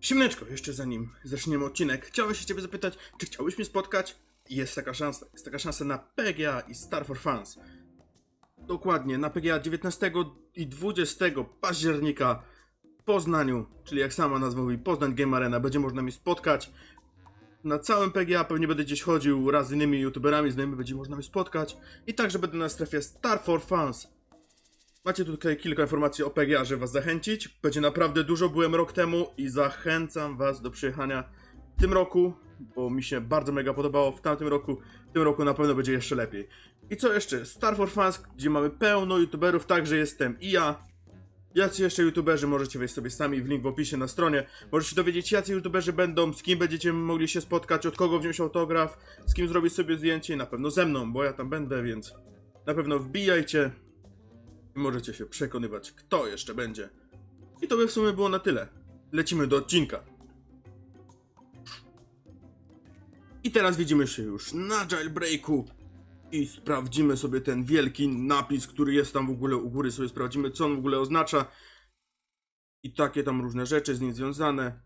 Siemneczko, jeszcze zanim zaczniemy odcinek, chciałem się ciebie zapytać, czy chciałbyś mnie spotkać? Jest taka szansa, jest taka szansa na PGA i Star for Fans. Dokładnie, na PGA 19 i 20 października w Poznaniu, czyli jak sama nazwa mówi, Poznań Game Arena, będzie można mnie spotkać. Na całym PGA pewnie będę gdzieś chodził raz z innymi youtuberami, znajomymi będzie można mnie spotkać. I także będę na strefie Star for Fans. Macie tutaj kilka informacji o PGA, żeby was zachęcić. Będzie naprawdę dużo, byłem rok temu i zachęcam was do przyjechania w tym roku, bo mi się bardzo mega podobało w tamtym roku. W tym roku na pewno będzie jeszcze lepiej. I co jeszcze? Star for Fans, gdzie mamy pełno youtuberów, także jestem i ja. Jacy jeszcze youtuberzy możecie wejść sobie sami w link w opisie na stronie. Możecie dowiedzieć jacy youtuberzy będą, z kim będziecie mogli się spotkać, od kogo wziąć autograf, z kim zrobić sobie zdjęcie, na pewno ze mną, bo ja tam będę, więc na pewno wbijajcie i możecie się przekonywać, kto jeszcze będzie. I to by w sumie było na tyle. Lecimy do odcinka. I teraz widzimy się już na jailbreaku i sprawdzimy sobie ten wielki napis, który jest tam w ogóle u góry, sobie sprawdzimy, co on w ogóle oznacza. I takie tam różne rzeczy z nim związane.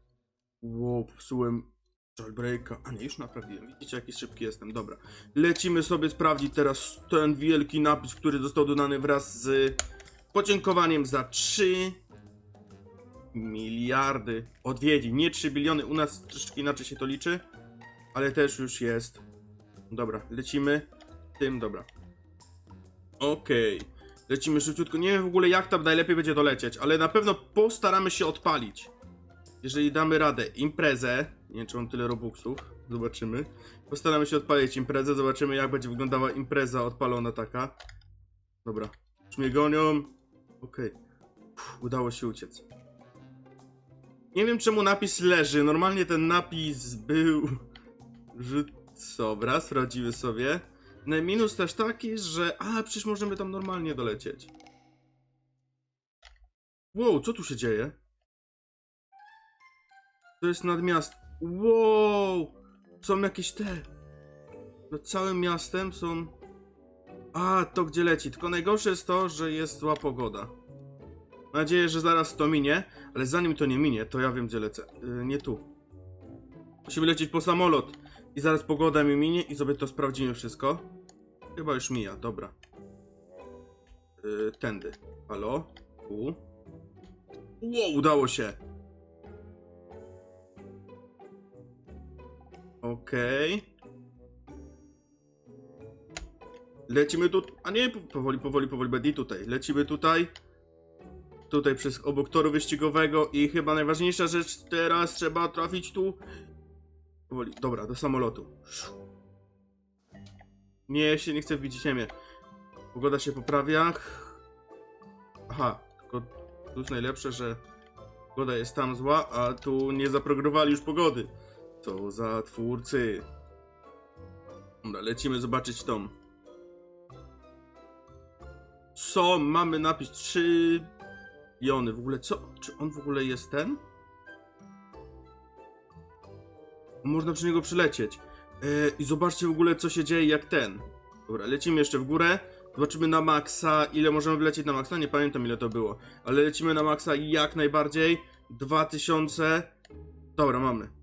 Wow, popsułem jailbreaka. A nie, już naprawiłem. Widzicie, jaki szybki jestem. Dobra. Lecimy sobie sprawdzić teraz ten wielki napis, który został dodany wraz z podziękowaniem za 3 miliardy odwiedzin. Nie 3 biliony, u nas troszeczkę inaczej się to liczy, ale też już jest. Dobra, lecimy tym, dobra. Okej. Lecimy szybciutko. Nie wiem w ogóle jak tam najlepiej będzie dolecieć, ale na pewno postaramy się odpalić. Jeżeli damy radę imprezę, nie wiem czy mam tyle robuxów, zobaczymy. Postaramy się odpalić imprezę, zobaczymy jak będzie wyglądała impreza odpalona taka. Dobra, już mnie gonią. Okej, Uff, udało się uciec. Nie wiem czemu napis leży, normalnie ten napis był... Że... Dobra, sprawdzimy sobie. No minus też taki, że... A, przecież możemy tam normalnie dolecieć. Wow, co tu się dzieje? To jest nad miast. Wow! Są jakieś te. Nad całym miastem są. A, to gdzie leci. Tylko najgorsze jest to, że jest zła pogoda. Mam nadzieję, że zaraz to minie, ale zanim to nie minie, to ja wiem gdzie lecę. Yy, nie tu. Musimy lecieć po samolot. I zaraz pogoda mi minie i sobie to sprawdzimy wszystko. Chyba już mija, dobra. Yy, tędy. Halo? Tu. Wow, udało się. Okej. Lecimy tu. A nie, po- powoli, powoli, powoli, Bedi tutaj. Lecimy tutaj. Tutaj przez obok toru wyścigowego i chyba najważniejsza rzecz teraz trzeba trafić tu. Powoli, dobra, do samolotu. Nie, się nie chcę wbić w ziemię. Pogoda się poprawia. Aha, tylko tu jest najlepsze, że pogoda jest tam zła, a tu nie zaprogramowali już pogody. Co za twórcy. Dobra, lecimy zobaczyć tą. Co? Mamy napis 3 jony. W ogóle co? Czy on w ogóle jest ten? Można przy niego przylecieć. E, I zobaczcie w ogóle co się dzieje jak ten. Dobra, lecimy jeszcze w górę. Zobaczymy na maksa, ile możemy wlecieć na maksa. Nie pamiętam ile to było. Ale lecimy na maksa jak najbardziej. 2000. Dobra, mamy.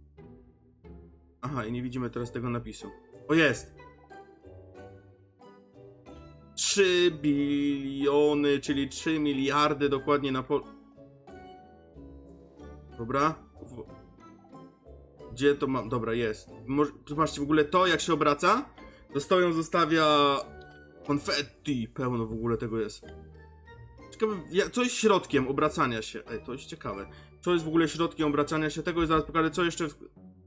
Aha, i nie widzimy teraz tego napisu. O, jest! 3 biliony, czyli 3 miliardy dokładnie na pol... Dobra. Gdzie to mam? Dobra, jest. Zobaczcie w ogóle to, jak się obraca. To stoją zostawia konfetti. Pełno w ogóle tego jest. Ciekawe, co jest środkiem obracania się? Ej, to jest ciekawe. Co jest w ogóle środkiem obracania się tego i zaraz pokażę, co jeszcze w...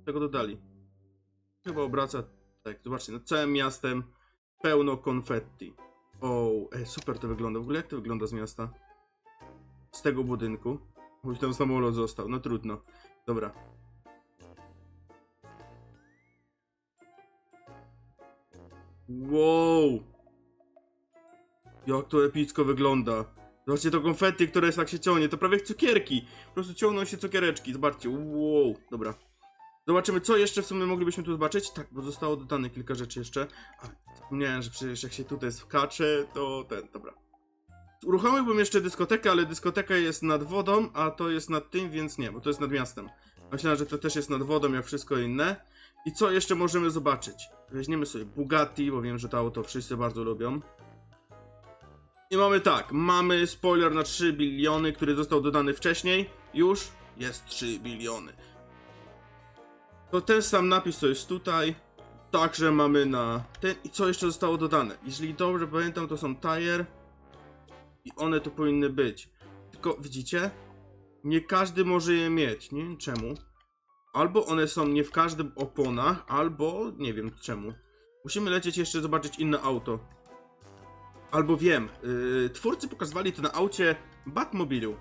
tego dodali. Chyba obraca. Tak, zobaczcie, nad całym miastem pełno konfetti. O, ej, super to wygląda. W ogóle jak to wygląda z miasta? Z tego budynku. Choć tam samolot został, no trudno. Dobra. Wow! Jak to epicko wygląda. Zobaczcie to konfetti, które jest tak się ciągnie. To prawie jak cukierki. Po prostu ciągną się cukiereczki. Zobaczcie. Wow. Dobra. Zobaczymy, co jeszcze w sumie moglibyśmy tu zobaczyć. Tak, bo zostało dodane kilka rzeczy jeszcze. A, że przecież jak się tutaj skacze, to ten, dobra. Uruchomiłbym jeszcze dyskotekę, ale dyskoteka jest nad wodą, a to jest nad tym, więc nie, bo to jest nad miastem. Myślałem, że to też jest nad wodą, jak wszystko inne. I co jeszcze możemy zobaczyć? Weźmiemy sobie Bugatti, bo wiem, że to auto wszyscy bardzo lubią. I mamy tak, mamy spoiler na 3 biliony, który został dodany wcześniej. Już jest 3 biliony. To ten sam napis, co jest tutaj. Także mamy na ten. I co jeszcze zostało dodane? Jeżeli dobrze pamiętam, to są tire. I one tu powinny być. Tylko widzicie? Nie każdy może je mieć. Nie wiem czemu. Albo one są nie w każdym oponach, albo nie wiem czemu. Musimy lecieć jeszcze zobaczyć inne auto. Albo wiem, yy, twórcy pokazywali to na aucie Batmobilu.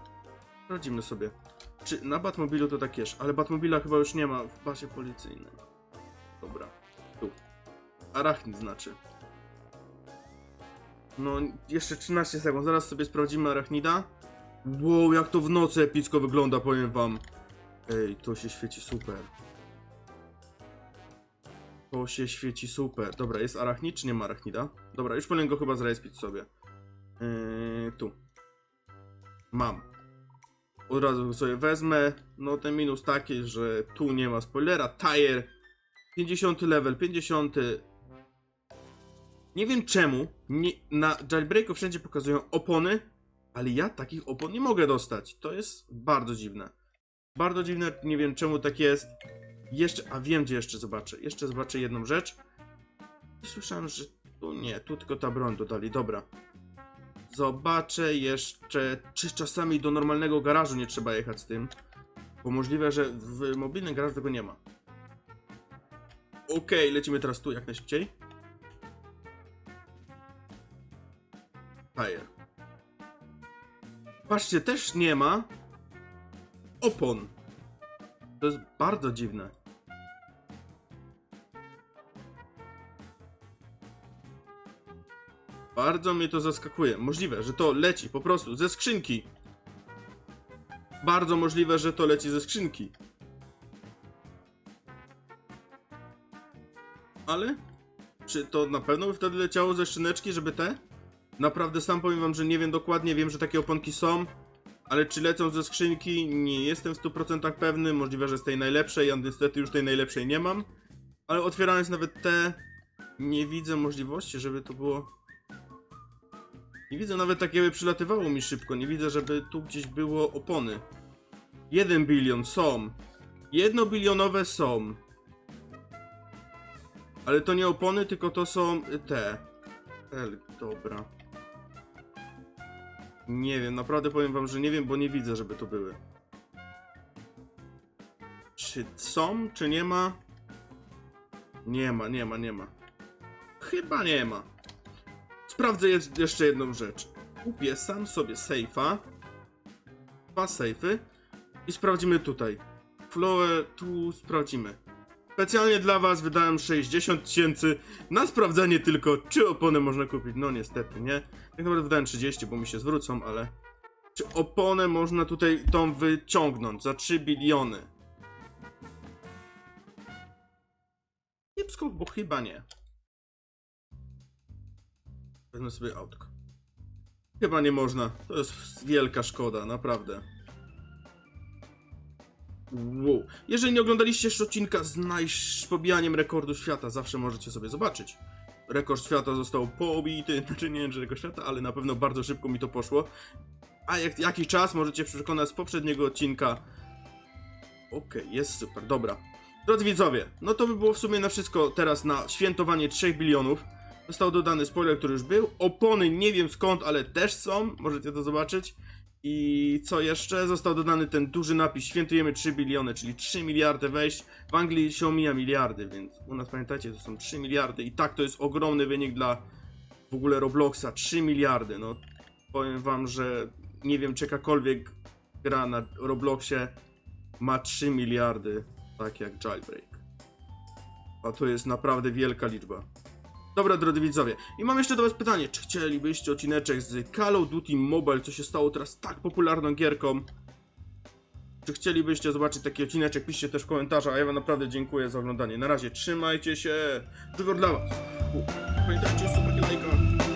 Sprawdzimy sobie. Czy na Batmobilu to tak jest, ale Batmobila chyba już nie ma w bazie policyjnej. Dobra, tu. Arachnid znaczy. No, jeszcze 13 sekund, zaraz sobie sprawdzimy Arachnida. Wow, jak to w nocy epicko wygląda, powiem wam. Ej, to się świeci super. To się świeci super. Dobra, jest arachnid, czy nie ma arachnida? Dobra, już powinien go chyba zrespić sobie. Yy, tu. Mam. Od razu sobie wezmę. No ten minus taki, że tu nie ma spoilera. Tire. 50 level, 50. Nie wiem czemu. Nie, na jailbreaku wszędzie pokazują opony, ale ja takich opon nie mogę dostać. To jest bardzo dziwne. Bardzo dziwne, nie wiem czemu tak jest. Jeszcze, a wiem gdzie jeszcze zobaczę. Jeszcze zobaczę jedną rzecz. Słyszałem, że tu nie, tu tylko ta broń dodali, dobra. Zobaczę jeszcze, czy czasami do normalnego garażu nie trzeba jechać z tym. Bo możliwe, że w mobilnym garażu tego nie ma. Okej, lecimy teraz tu jak najszybciej. Tire. Patrzcie, też nie ma opon. To jest bardzo dziwne. Bardzo mnie to zaskakuje. Możliwe, że to leci po prostu ze skrzynki. Bardzo możliwe, że to leci ze skrzynki. Ale? Czy to na pewno by wtedy leciało ze skrzyneczki, żeby te? Naprawdę sam powiem wam, że nie wiem dokładnie, wiem, że takie oponki są. Ale czy lecą ze skrzynki? Nie jestem w 100% pewny. Możliwe, że z tej najlepszej, ja niestety już tej najlepszej nie mam. Ale otwierając nawet te, nie widzę możliwości, żeby to było... Nie widzę nawet tak, jakby przylatywało mi szybko. Nie widzę, żeby tu gdzieś było opony. 1 bilion są. Jednobilionowe są. Ale to nie opony, tylko to są te. El, dobra. Nie wiem, naprawdę powiem wam, że nie wiem, bo nie widzę, żeby to były. Czy są, czy nie ma? Nie ma, nie ma, nie ma. Chyba nie ma. Sprawdzę je- jeszcze jedną rzecz. Kupię sam sobie sejfa. Dwa sejfy. I sprawdzimy tutaj. Flower, tu sprawdzimy. Specjalnie dla was wydałem 60 tysięcy na sprawdzenie tylko, czy oponę można kupić. No niestety, nie? Tak naprawdę wydałem 30, bo mi się zwrócą, ale... Czy oponę można tutaj tą wyciągnąć za 3 biliony? Kiepsko, bo chyba nie. Wezmę sobie autko. Chyba nie można. To jest wielka szkoda, naprawdę. Wow. Jeżeli nie oglądaliście jeszcze odcinka z pobijaniem rekordu świata, zawsze możecie sobie zobaczyć. Rekord świata został pobity, znaczy nie wiem, czy rekord świata, ale na pewno bardzo szybko mi to poszło. A jak jakiś czas możecie przekonać z poprzedniego odcinka. Okej, jest super, dobra. Drodzy widzowie, no to by było w sumie na wszystko teraz na świętowanie 3 bilionów. Został dodany spoiler, który już był. Opony nie wiem skąd, ale też są. Możecie to zobaczyć. I co jeszcze? Został dodany ten duży napis Świętujemy 3 biliony, czyli 3 miliardy wejść. W Anglii się omija miliardy, więc u nas pamiętajcie, to są 3 miliardy. I tak to jest ogromny wynik dla w ogóle Robloxa. 3 miliardy. No powiem wam, że nie wiem czy jakakolwiek gra na Robloxie ma 3 miliardy, tak jak Jailbreak. A to jest naprawdę wielka liczba. Dobra, drodzy widzowie, i mam jeszcze do was pytanie, czy chcielibyście odcineczek z Call of Duty Mobile, co się stało teraz tak popularną gierką? Czy chcielibyście zobaczyć taki odcineczek? Piszcie też w komentarzach, a ja wam naprawdę dziękuję za oglądanie. Na razie, trzymajcie się, tylko dla was. Pamiętajcie, super lajka.